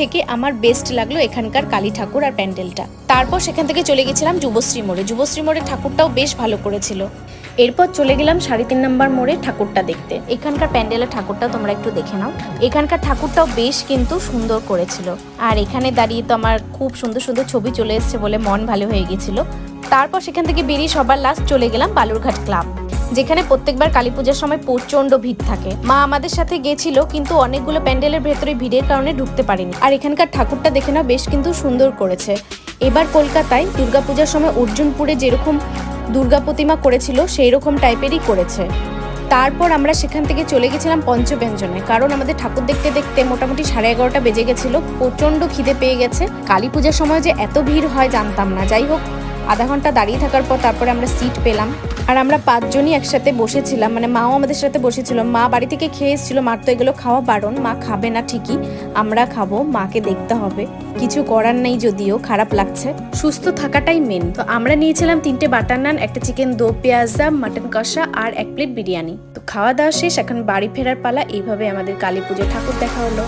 থেকে আমার বেস্ট লাগল এখানকার কালী ঠাকুর আর প্যান্ডেলটা। তারপর সেখান থেকে চলে গেছিলাম যুবশ্রী মোড়ে। যুবশ্রী মোড়ে ঠাকুরটাও বেশ ভালো করেছিল। এরপর চলে গেলাম সাড়ে তিন নম্বর মোড়ে ঠাকুরটা দেখতে। এখানকার প্যান্ডেলের ঠাকুরটা তোমরা একটু দেখে নাও। এখানকার ঠাকুরটাও বেশ কিন্তু সুন্দর করেছিল। আর এখানে দাঁড়িয়ে তো আমার খুব সুন্দর সুন্দর ছবি চলে এসেছে বলে মন ভালো হয়ে গেছিল। তারপর সেখান থেকে বেরিয়ে সবার লাস্ট চলে গেলাম বালুরঘাট ক্লাব যেখানে প্রত্যেকবার কালী পূজার সময় প্রচণ্ড ভিড় থাকে। মা আমাদের সাথে গেছিল, কিন্তু অনেকগুলো প্যান্ডেলের ভেতরে ভিড়ের কারণে ঢুকতে পারিনি। আর এখানকার ঠাকুরটা দেখে না বেশ কিন্তু সুন্দর করেছে। এবার কলকাতায় দুর্গাপূজার সময় অর্জুনপুরে যেরকম দুর্গা প্রতিমা করেছিল সেই রকম টাইপেরই করেছে। তারপর আমরা সেখান থেকে চলে গেছিলাম পঞ্চব্যঞ্জনে, কারণ আমাদের ঠাকুর দেখতে দেখতে মোটামুটি সাড়ে এগারোটা বেজে গেছিল। প্রচণ্ড খিদে পেয়ে গেছে। কালী পূজার সময় যে এত ভিড় হয় জানতাম না। যাই হোক আধা ঘণ্টা দাঁড়িয়ে থাকার পর তারপরে আমরা সিট পেলাম। আর আমরা পাঁচজনই একসাথে বসেছিলাম মানে মাও আমাদের সাথে বসেছিল। মা বাড়ি থেকে খেয়ে এসেছিল, মার তো এগুলো খাওয়া বারণ, মা খাবে না ঠিকই, আমরা খাব, মাকে দেখতে হবে। কিছু করার নেই যদিও, খারাপ লাগছে। সুস্থ থাকাটাই মেন তো আমরা নিয়েছিলাম তিনটে বাটার নান, একটা চিকেন দো পেঁয়াজা, মাটন কষা আর এক প্লেট বিরিয়ানি। তো খাওয়া দাওয়া শেষ, এখন বাড়ি ফেরার পালা, এইভাবে আমাদের কালী পুজো ঠাকুর দেখা হলো।